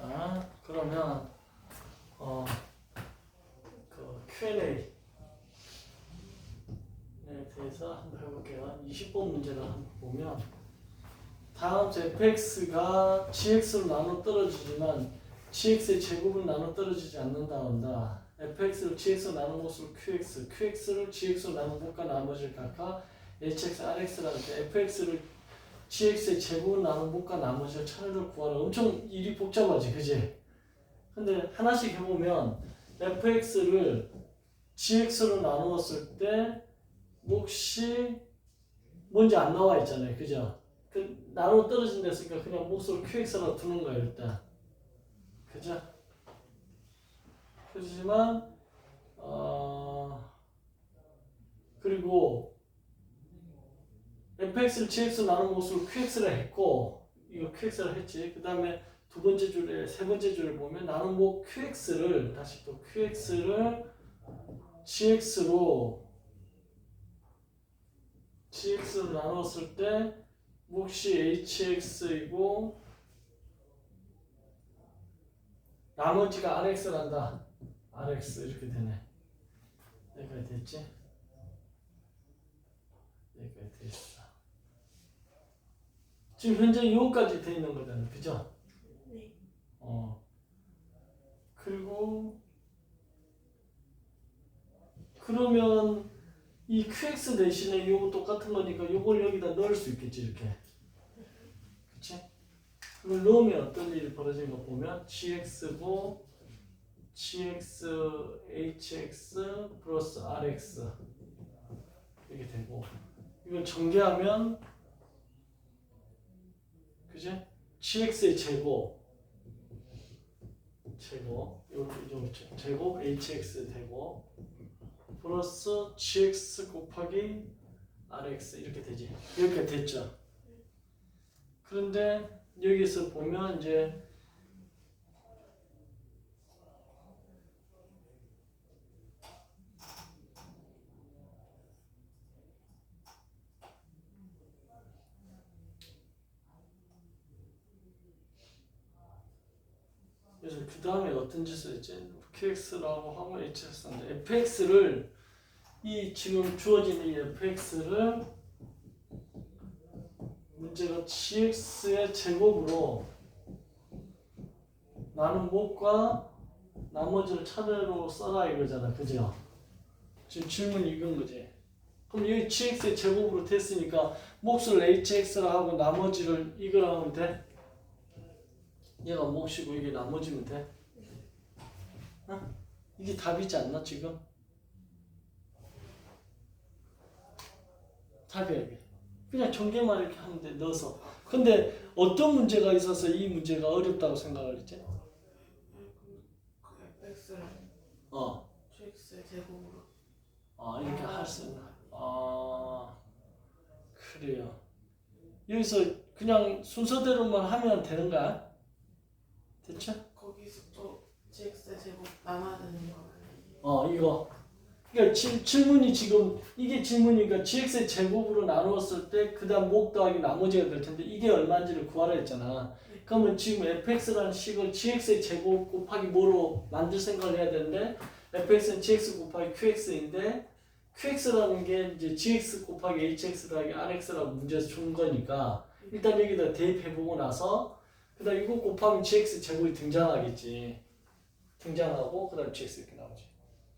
자, 그러면 어, 그 Q&A 에 대해서 한번 해볼게요. 20번 문제를 한번 보면 다음 주 fx가 gx로 나눠 떨어지지만 gx의 제곱은 나눠 떨어지지 않는다 한다. fx를 gx로 나눈 것으로 qx, qx를 gx로 나눈 것과 나머지를 각각 hx, rx라고 때 fx를 gx의 제곱을 나눈 것과 나머지를 차례로 구하라. 엄청 일이 복잡하지, 그지? 근데 하나씩 해보면 fx를 gx로 나누었을 때 몫이 뭔지 안 나와 있잖아요, 그죠? 그 나눠 떨어진 데으니까 그냥 몫으로 qx라고 두는 거예요, 일단. 그죠? 그렇지만 어 그리고 fx를 gx로 나눈 몫으로 qx를 했고 이거 qx를 했지. 그 다음에 두 번째 줄에 세 번째 줄을 보면 나는 뭐 qx를 다시 또 qx를 gx로 gx로 나눴을 때 몫이 hx이고 나머지가 rx란다. rx 이렇게 되네. 여기까지 됐지? 여기까지 됐어. 지금 현재 요까지 돼 있는 거잖아, 그죠? 네. 어. 그리고 그러면 이 QX 대신에 요거 똑같은 거니까 요걸 여기다 넣을 수 있겠지 이렇게. 그치? 그걸 넣으면 어떤 일이 벌어지는 거 보면 GX고 GX HX 플러스 RX 이렇게 되고 이걸 전개하면 그지? GX의 제곱. 제곱. 요렇게 요 제곱 hx 되고 플러스 gx 곱하기 rx. 이렇게 되지. 이렇게 됐죠. 그런데 여기서 보면 이제 그 다음에 어떤 짓을 했지? QX라고 하고 HX인데 FX를 이 지금 주어진 이 FX를 문제가 GX의 제곱으로 나는 몫과 나머지를 차례로 써라 이거잖아 그죠? 지금 질문 이건 거지 그럼 여기 GX의 제곱으로 됐으니까 몫을 HX라 하고 나머지를 이거라 하면 돼? 얘가 몫이고 이게 나머지면 돼? 어? 이게 답이지 않나 지금? 답이야 이게 그냥 전개만 이렇게 돼 넣어서 근데 어떤 문제가 있어서 이 문제가 어렵다고 생각을 했지? 그 fx를 어, qx 제곱으로 아 이렇게 할 수 있나? 아 그래요 여기서 그냥 순서대로만 하면 되는 거야? 됐죠? 거기서 또 gx 제곱 남아야 되는 거 아니에요? 어 이거. 그러니까 질, 질문이 지금 이게 질문이니까 gx의 제곱으로 나누었을 때 그다음 목 더하기 나머지가 될 텐데 이게 얼마인지를 구하라 했잖아. 그러면 지금 fx라는 식을 gx의 제곱 곱하기 뭐로 만들 생각을 해야 되는데? Fx는 gx 곱하기 qx인데 qx라는 게 이제 gx 곱하기 hx 더하기 rx라고 문제에서 준 거니까 일단 여기다 대입해보고 나서 그다음 이거 곱하면 gx 제곱이 등장하겠지. 등장하고 그다음 gx 이렇게 나오지.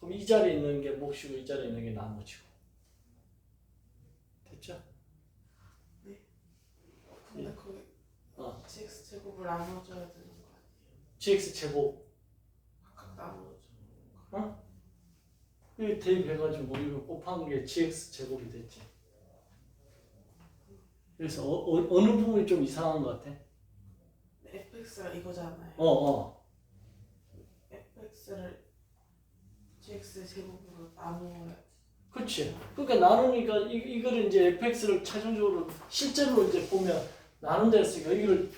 그럼 이 자리에 있는 게 몫이고 이 자리에 있는 게 나머지고. 됐죠? 근데 거기 어. gx 제곱을 나눠줘야 되는 거 아니에요? gx 제곱. 각각 나눠줘 이거 대입해가지고 이거 곱한 게 gx 제곱이 됐지. 그래서 어, 어, 어느 부분이 좀 이상한 것 같아? Fx가 이거잖아요. 어 어. Fx를 gx 제곱으로 나누어야 그렇지 그러니까 나누니까 이, 이거를 이제 fx를 최종적으로 실제로 이제 보면 나눈다 했으니까 이걸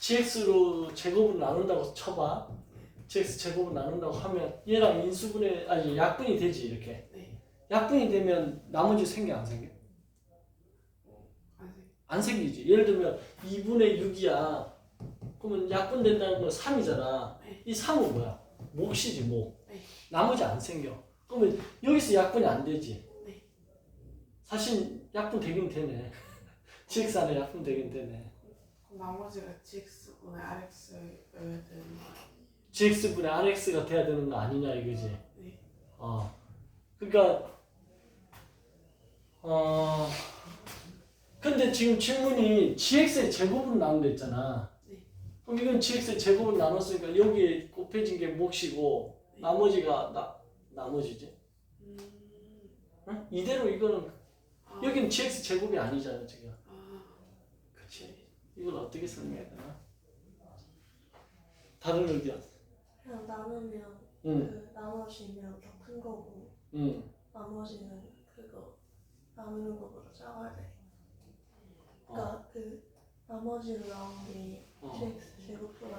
gx로 제곱으로 나눈다고 쳐봐. Gx 제곱으로 나눈다고 하면 얘랑 인수분해 아니 약분이 되지 이렇게. 네. 약분이 되면 나머지 생겨 안 생겨? 안생 안 생기지. 예를 들면 2분의 6이야 그러면 약분 된다는 건 3이잖아. 네. 이 3은 뭐야? 몫이지 목. 네. 나머지 안 생겨. 그러면 여기서 약분이 안 되지. 네. 사실 약분 되긴 되네. GX 안에 약분 되긴 되네. 그럼 나머지가 GX분의 RX여야 되는 거? GX분의 RX가 돼야 되는 거 아니냐 이거지. 네. 어. 그러니까 어. 근데 지금 질문이 GX의 제곱으로 나온다 했잖아. 네. 그럼 이건 GX의 제곱으로 나눴으니까 여기에 곱해진 게 몫이고 네. 나머지가 나 나머지지. 음. 응? 이대로 이거는 아. 여기는 GX 제곱이 아니잖아 지금. 아. 그렇지. 이걸 어떻게 설명해야 되나? 다른 의견. 그냥 나누면 응, 그 나머지면 더 큰 거고 응. 나머지는 그거 나누는 것보다 작아야 돼. 어. 그러니까 그 나머지로 나온 게 어.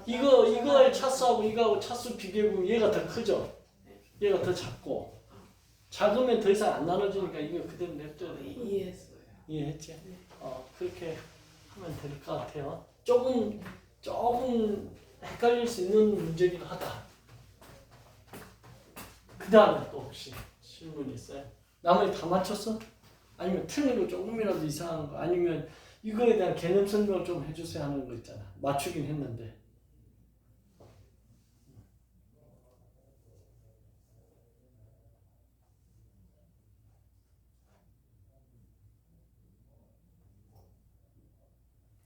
이거 이거의 차수하고 이거하고 차수 비교해보면 얘가 더 크죠. 얘가 더 작고 작으면 더 이상 안 나눠지니까 이거 그대로 냅둬야 돼. 이해했어요. 이해했지? 네. 어 그렇게 하면 될 것 같아요. 조금 조금 헷갈릴 수 있는 문제긴 하다. 그 다음에 또 혹시 질문 있어요? 나머지 다 맞췄어? 아니면 틀린 거 조금이라도 이상한 거 아니면 이거에 대한 개념 설명을 좀 해주세요 하는 거 있잖아. 맞추긴 했는데.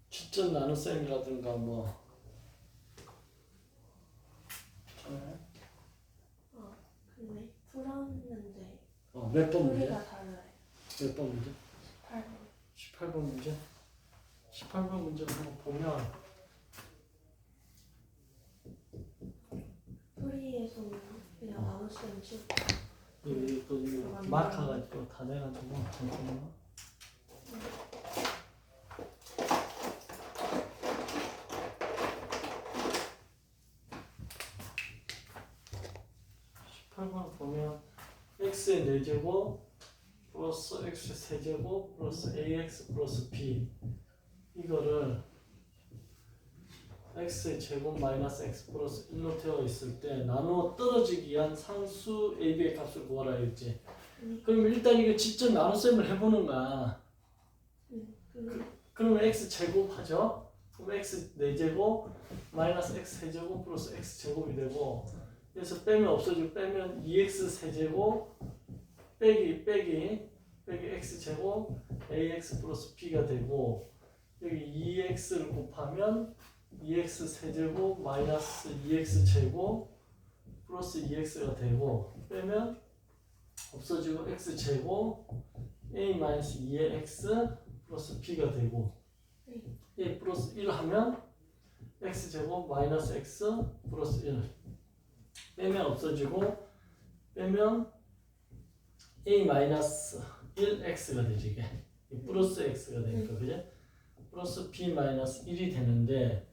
직접 나눗셈이라든가 뭐? 근데 풀었는데 어, 몇 번 문제? 소리가 달라요. 몇 번 문제? 8번. 18번 문제? 18번 문제 한번 보면 소리에서는 그냥 나눗셈 치고 여기 또 이거 마카가 또 다 돼가지고 십팔 번 보면 x의 4제곱 플러스 x 세제곱 플러스 ax 플러스 b 이거를 x의 제곱 마이너스 x 플러스 1로 되어 있을 때 나누어 떨어지기 위한 상수 a, b의 값을 구하라 했지. 음. 그럼 일단 이거 직접 나눗셈을 해보는 거야. 그 그러면 x 제곱 하죠? 그럼 x 4제곱 마이너스 x 세제곱 플러스 x 제곱이 되고 그래서 빼면 없어지고 빼면 2x 세제곱 빼기 빼기 빼기 x 제곱 ax 플러스 b가 되고 여기 2x를 곱하면 2x 세제곱 마이너스 2x 제곱 플러스 2x가 되고 빼면 없어지고 x 제곱 a 마이너스 2의 x 플러스 b가 되고 a 플러스 1 하면 x 제곱 마이너스 x 플러스 1 빼면 없어지고 빼면 a 마이너스 1x가 되지 이게. 이 플러스 x가 되니까 그제 플러스 b 마이너스 1이 되는데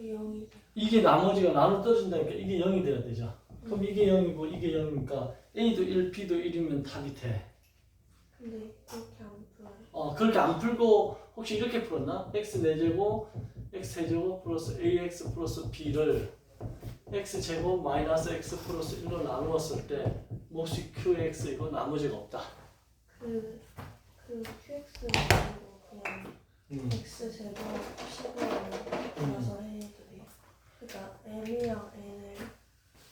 0이 이게 나머지가 나눠 떨어진다니까 이게 0이 돼야 되죠 그럼 이게 0이고 이게 0이니까 a도 1 b도 1이면 답이 돼 근데 그렇게 안 풀어요. 어, 그렇게 안 풀고 혹시 이렇게 풀었나? x 4제곱 x 세제곱 플러스 ax 플러스 b를 x 제곱 마이너스 x 플러스 1로 나누었을 때 몫이 qx 이거 나머지가 없다. 그, 그 QX 음. X 제곱 10을 나서 해도 돼요. 그러니까 M이랑 N을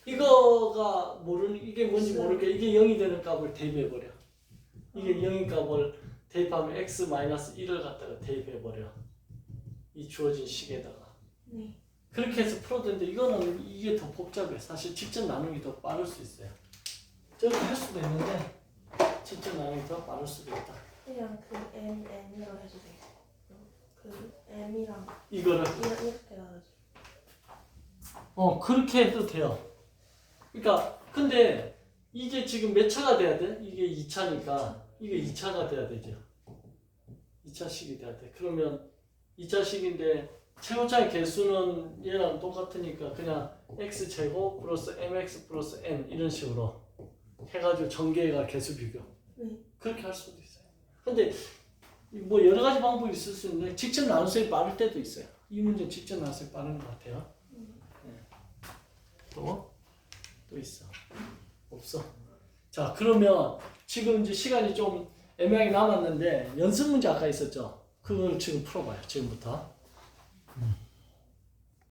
이거가 모르는 이게 뭔지 모르게 이게 0이 되는 값을 대입해 버려. 이게 0인 값을 대입하면 x 마이너스 1을 갖다가 대입해 버려. 이 주어진 식에다가. 네. 그렇게 해서 풀어도 되는데 이거는 이게 더 복잡해. 사실 직접 나누기 더 빠를 수 있어요. 저렇게 할 수도 있는데 직접 나누기 더 빠를 수도 있다. 그냥 그 M, N으로 해도 돼요. 그 M이랑 이거를 이렇게 어 그렇게 해도 돼요. 그러니까 근데 이게 지금 몇 차가 돼야 돼? 이게 2차니까 이게 2차가 돼야 되죠. 2차식이 돼야 돼. 그러면 2차식인데 최고차의 개수는 얘랑 똑같으니까 그냥 x 제곱 플러스 mx 플러스 n 이런 식으로 해가지고 전개가 개수 비교. 네. 그렇게 할 수도 있어요. 근데 뭐 여러 가지 방법이 있을 수 있는데 직접 나눗셈이 빠를 때도 있어요. 이 문제 직접 때 빠른 것 같아요. 네. 또? 또 있어. 없어. 자, 그러면 지금 이제 시간이 좀 애매하게 남았는데 연습 문제 아까 있었죠? 그걸 지금 풀어봐요. 지금부터. 음.